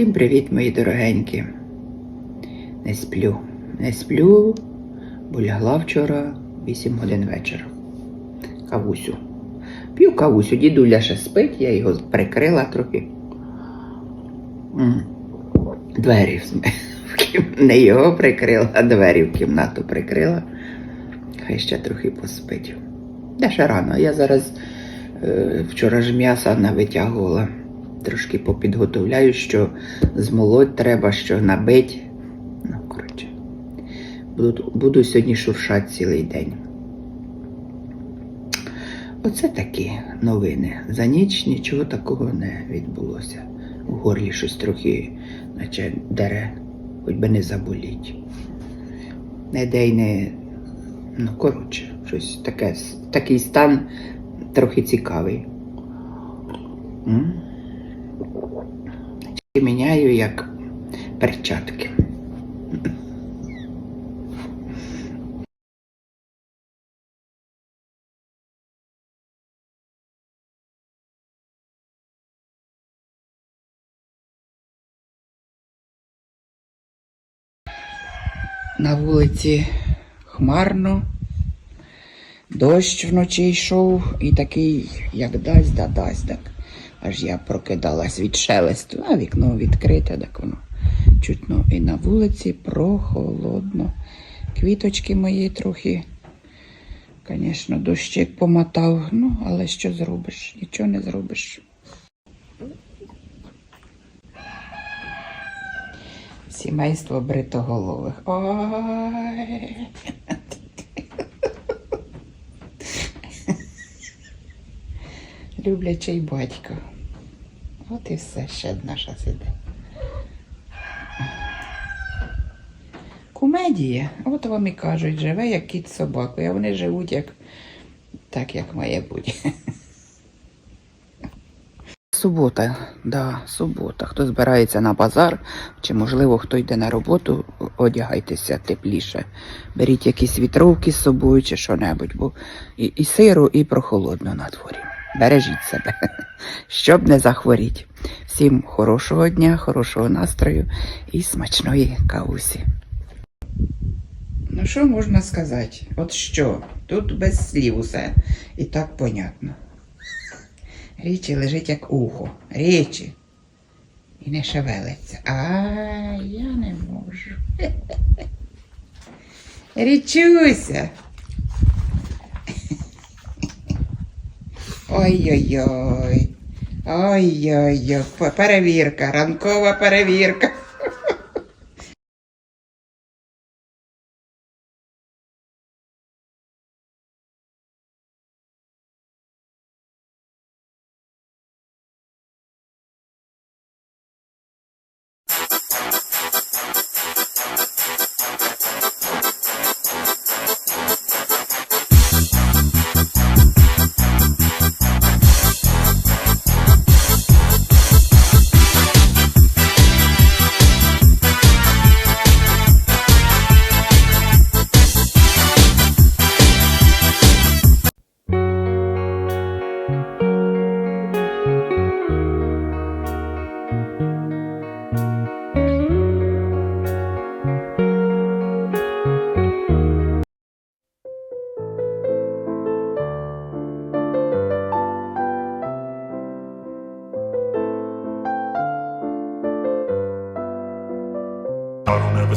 Всім привіт, мої дорогенькі. Не сплю, не сплю, бо лягла вчора 8 годин вечора. Кавусю. П'ю кавусю, дідуля ще спить, я його прикрила трохи. Двері не його прикрила, а двері в кімнату прикрила. Хай ще трохи поспить. Де ще рано. Я зараз е, вчора ж м'яса навитягувала. Трошки попідготовляю, що змолоть треба, що набить. Ну, коротше. Буду, буду сьогодні шуршати цілий день. Оце такі новини. За ніч нічого такого не відбулося. У горлі щось трохи, наче дере, хоч би не заболіть. Не дей не. Ну, коротше, щось таке, такий стан трохи цікавий. М? Міняю як перчатки. На вулиці хмарно, дощ вночі йшов і такий, як дасть, да дасть, так. Аж я прокидалась від шелесту, а вікно відкрите, так воно чутно. І на вулиці прохолодно. Квіточки мої трохи, звісно, дощик помотав. Ну, але що зробиш? Нічого не зробиш. Сімейство бритоголових. Ой. Люблячий батько. От і все ще наша сиде. Кумедія. От вам і кажуть, живе як кіт з собакою, а вони живуть як так, як має бути. Субота, да, субота. Хто збирається на базар, чи можливо хто йде на роботу, одягайтеся тепліше. Беріть якісь вітровки з собою чи що-небудь, бо і, і сиро, і прохолодно на дворі. Бережіть себе, щоб не захворіть. Всім хорошого дня, хорошого настрою і смачної кавусі. Ну, що можна сказати? От що? Тут без слів усе. І так понятно. Річі лежить як ухо. Річі. І не шевелиться. А я не можу. Річуся. Ой-ой-ой. Ой-ой-ой. Перевірка, ранкова перевірка.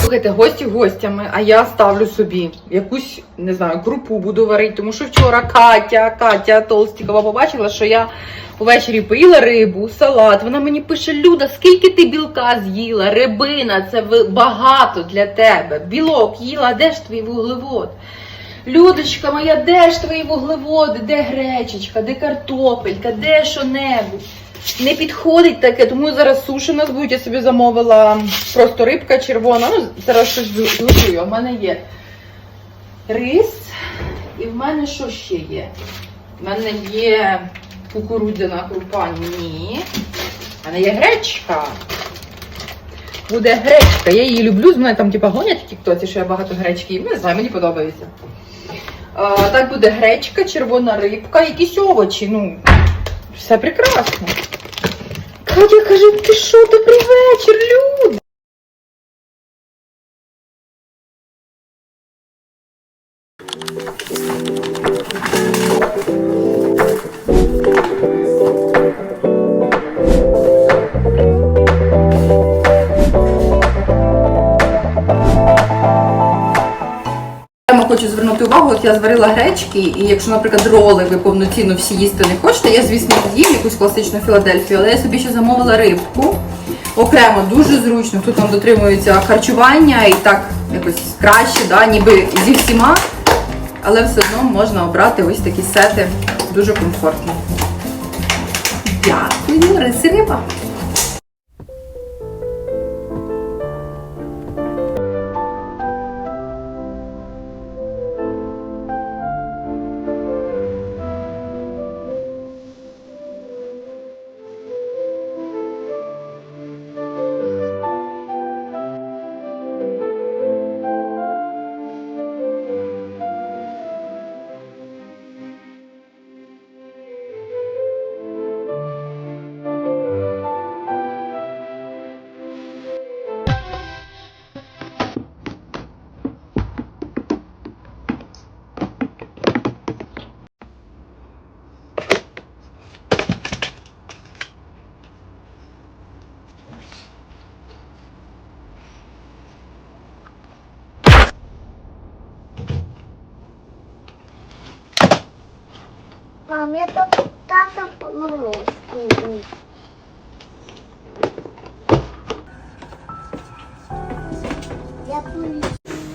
Слухайте, гості гостями, а я ставлю собі якусь, не знаю, крупу буду варити, тому що вчора Катя, Катя Толстікова побачила, що я увечері поїла рибу, салат. Вона мені пише: Люда, скільки ти білка з'їла? Рибина, це багато для тебе. Білок їла, де ж твій вуглевод? Людочка моя, де ж твої вуглеводи? Де гречечка, де картопелька, де що-небудь? Не підходить таке, тому зараз суші у нас будуть. Я собі замовила просто рибка червона. Ну, зараз щось зготую. У мене є рис, І в мене що ще є? В мене є кукурудзяна крупа, ні. В мене є гречка. Буде гречка. Я її люблю, з мене там типа гонять в тіктоці, що я багато гречки їм. Не знаю, мені подобається. А, так буде гречка, червона рибка, якісь овочі. Ну, все прекрасно. Катя каже, ти що, добрий вечір, люди. Я зварила гречки, і якщо, наприклад, роли ви повноцінно всі їсти не хочете, я, звісно, з'їм якусь класичну Філадельфію, але я собі ще замовила рибку. Окремо, дуже зручно. Тут там дотримується харчування і так якось краще, да, ніби зі всіма. Але все одно можна обрати ось такі сети. Дуже комфортно. Дякую, рис і риба.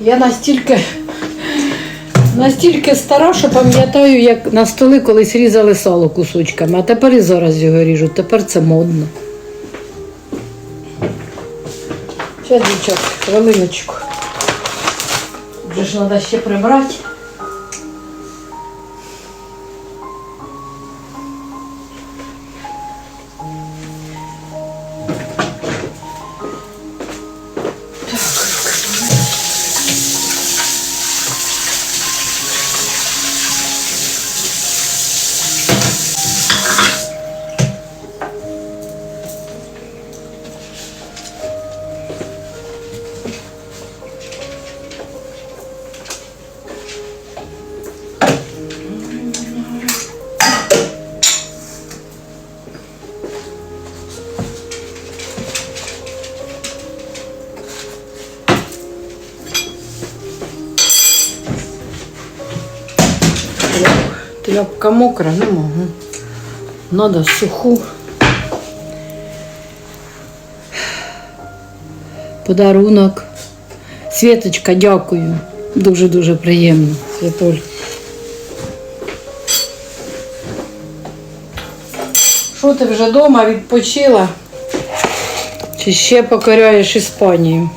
Я настільки, настільки стара, що пам'ятаю, як на столи колись різали сало кусочками, а тепер і зараз його ріжуть, тепер це модно. Зараз, дівчатки, хвилиночку. Вже ж треба ще прибрати. Тряпка мокра, не можу. Надо суху. Подарунок. Світочка, дякую. Дуже-дуже приємно, Світуль. Що ти вже вдома відпочила? Чи ще покоряєш Іспанію?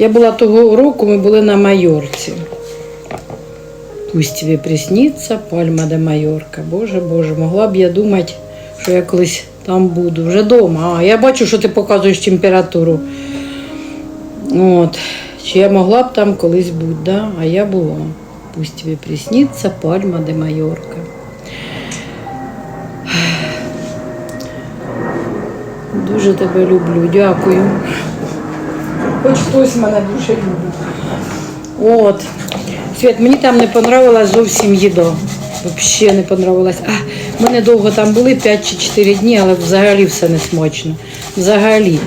Я була того року, ми були на Майорці. Пусть тобі присниться пальма де Майорка. Боже, Боже, могла б я думати, що я колись там буду. Вже вдома. А, я бачу, що ти показуєш температуру. От. Чи я могла б там колись бути, да? а я була. Пусть тобі присниться пальма де Майорка. Дуже тебе люблю, дякую. Хоч хтось мене дуже любить. От. Світ, мені там не понравилась зовсім їда. Взагалі не понравилась. А, ми недовго там були 5 чи 4 дні, але взагалі все не смачно. Взагалі.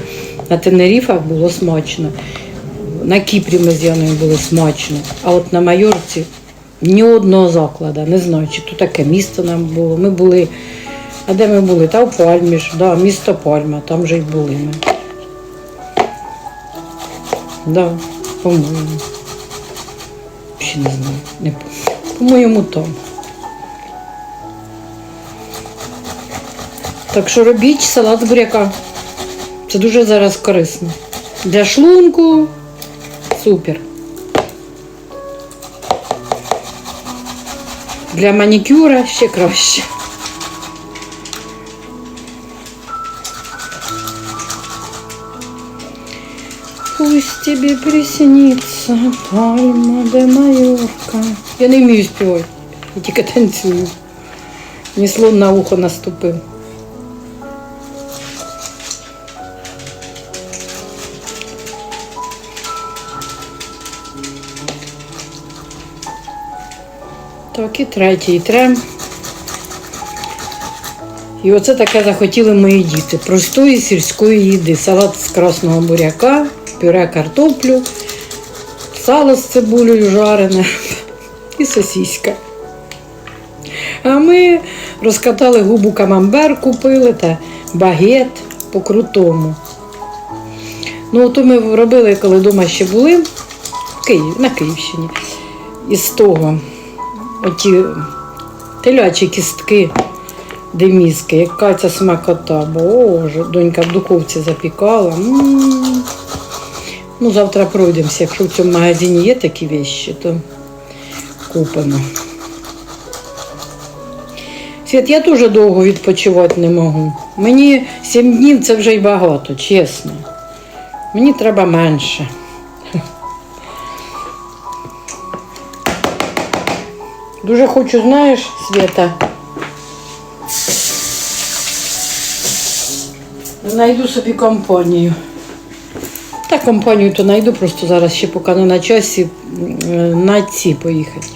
На Тенеріфах було смачно. На Кіпрі ми з Яною були смачно. А от на Майорці ні одного закладу. Не знаю, чи то таке місто нам було. Ми були. А де ми були? Та в Пальмі ж, да, місто Пальма, там же й були ми. Да, по-моєму. Ще не знаю. Не по- по-моєму там. Так що робіть салат з буряка. Це дуже зараз корисно. Для шлунку Супер. Для манікюра ще краще. Пусть тебе приснится пальма де Майорка. Я не вмію співати, я тільки танцюю. Мені слон на ухо наступив. Так, і третій трем. І оце таке захотіли мої діти. Простої сільської їди. Салат з красного буряка, пюре картоплю, сало з цибулею жарене і сосіська. А ми розкатали губу камамбер, купили та багет по крутому. Ну, то ми робили, коли вдома ще були в Києві, на Київщині. Із того, оті телячі кістки деміски, яка ця смакота. Боже, донька в духовці запікала. М. Ну, завтра пройдемося. Якщо в цьому магазині є такі вещі, то купимо. Світ, я теж довго відпочивати не можу. Мені 7 днів це вже й багато, чесно. Мені треба менше. Дуже хочу, знаєш, Свята. Найду собі компанію. Та компанію то знайду, просто зараз ще поки не на часі на ці поїхати.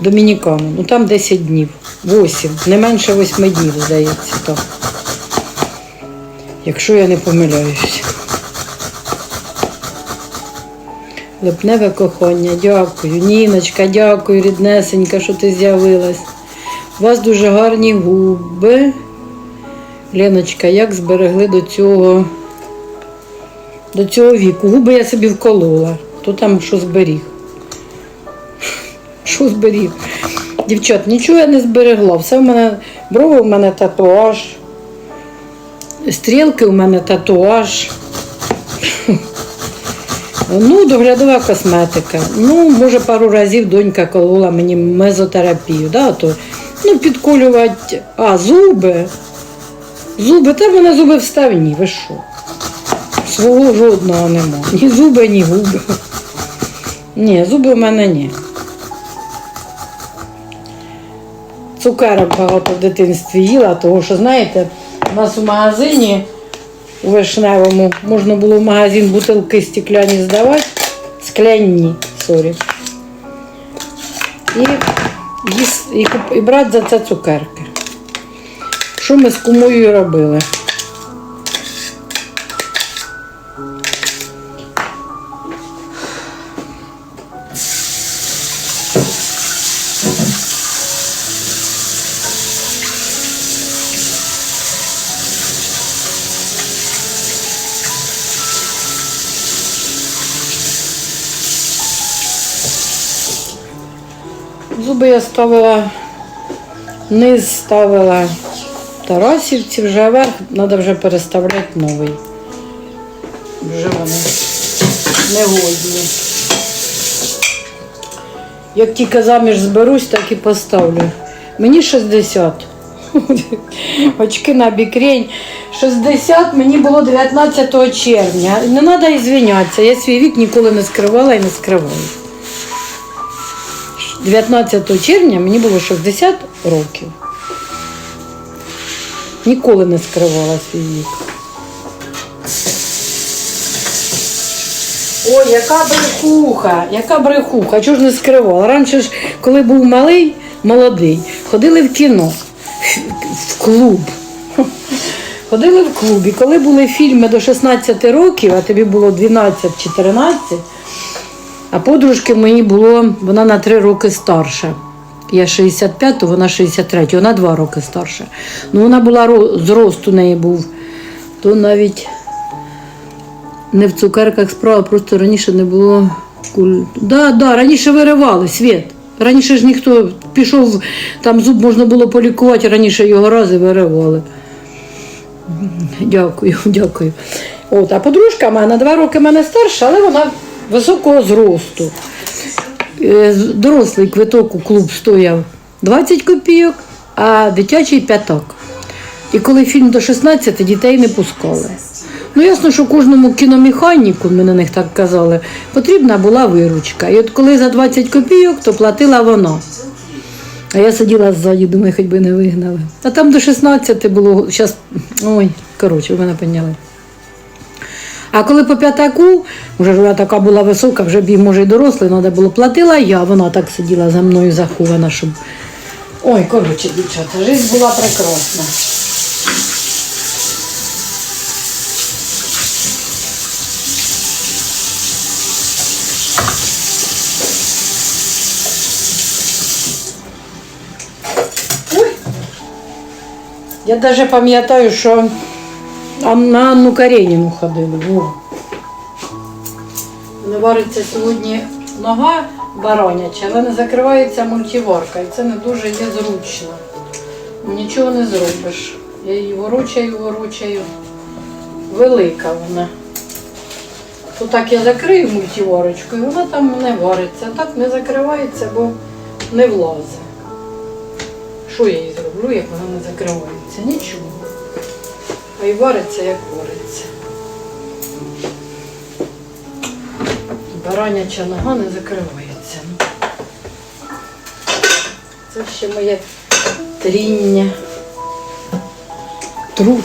Домінікану. Ну там 10 днів. 8. Не менше 8 днів, здається, так. Якщо я не помиляюсь. Липневе кохання, дякую. Ніночка, дякую, ріднесенька, що ти з'явилась. У вас дуже гарні губи. Леночка, як зберегли до цього, до цього віку? Губи я собі вколола. То там що зберіг? Що зберіг? Дівчат, нічого я не зберегла. Все в мене, брови у мене татуаж, стрілки у мене татуаж. Ну, доглядова косметика. Ну, може, пару разів донька колола мені мезотерапію. Да, то, ну, підколювати. А, зуби. Зуби, та в мене зуби вставні, ви що? Свого жодного нема. Ні зуби, ні губи. Ні, зуби в мене ні. Цукерок багато в дитинстві їла, тому що, знаєте, у нас у магазині у Вишневому можна було в магазин бутилки стекляні здавати, скляні, сорі. І, і, і брати за це цукерки. Що ми з кумою робили? Зуби я ставила, низ ставила Тарасівці, вже верх треба вже переставляти новий. Вже вони негодні. Як тільки заміж зберусь, так і поставлю. Мені 60. Очки на бікрень. 60 мені було 19 червня. Не треба ізвинятися. Я свій вік ніколи не скривала і не скриваю. 19 червня мені було 60 років. Ніколи не скривала свій вік. Ой, яка брехуха, яка брехуха, чого ж не скривала? Раніше ж, коли був малий, молодий, ходили в кіно, в клуб. Ходили в клуб. І коли були фільми до 16 років, а тобі було 12 чи 13, а подружки мені було, вона на 3 роки старша. Я 65, то вона 63, вона 2 роки старша. Ну, вона була ро- зрост у неї був, то навіть не в цукерках справа, просто раніше не було куль. Да, да, раніше виривали світ. Раніше ж ніхто пішов, там зуб можна було полікувати, раніше його рази виривали. Дякую, дякую. От, а подружка моя на два роки мене старша, але вона високого зросту. Е, Дорослий квиток у клуб стояв 20 копійок, а дитячий п'ятак. І коли фільм до 16 дітей не пускали. Ну, ясно, що кожному кіномеханіку, ми на них так казали, потрібна була виручка. І от коли за 20 копійок, то платила вона. А я сиділа ззаді, думаю, хоч би не вигнали. А там до 16 було, зараз, ой, коротше, ви мене поняли. А коли по п'ятаку, вже я така була висока, вже б може, й дорослий, треба було платила я, вона так сиділа за мною захована, щоб. Ой, коротше, дівчата, життя була прекрасна. Я навіть пам'ятаю, що а на Анну Кареніну ходили. Не вариться сьогодні нога бароняча, але не закривається мультиварка. І це не дуже є зручно. Нічого не зробиш. Я її ворочаю, ворочаю. Велика вона. То так я закрию мультиварочку, і вона там не вариться. Так не закривається, бо не влазить. Що я їй зроблю, як вона не закривається? Нічого. А й вариться, як вариться. Бараняча нога не закривається. Це ще моє тріння. Тру,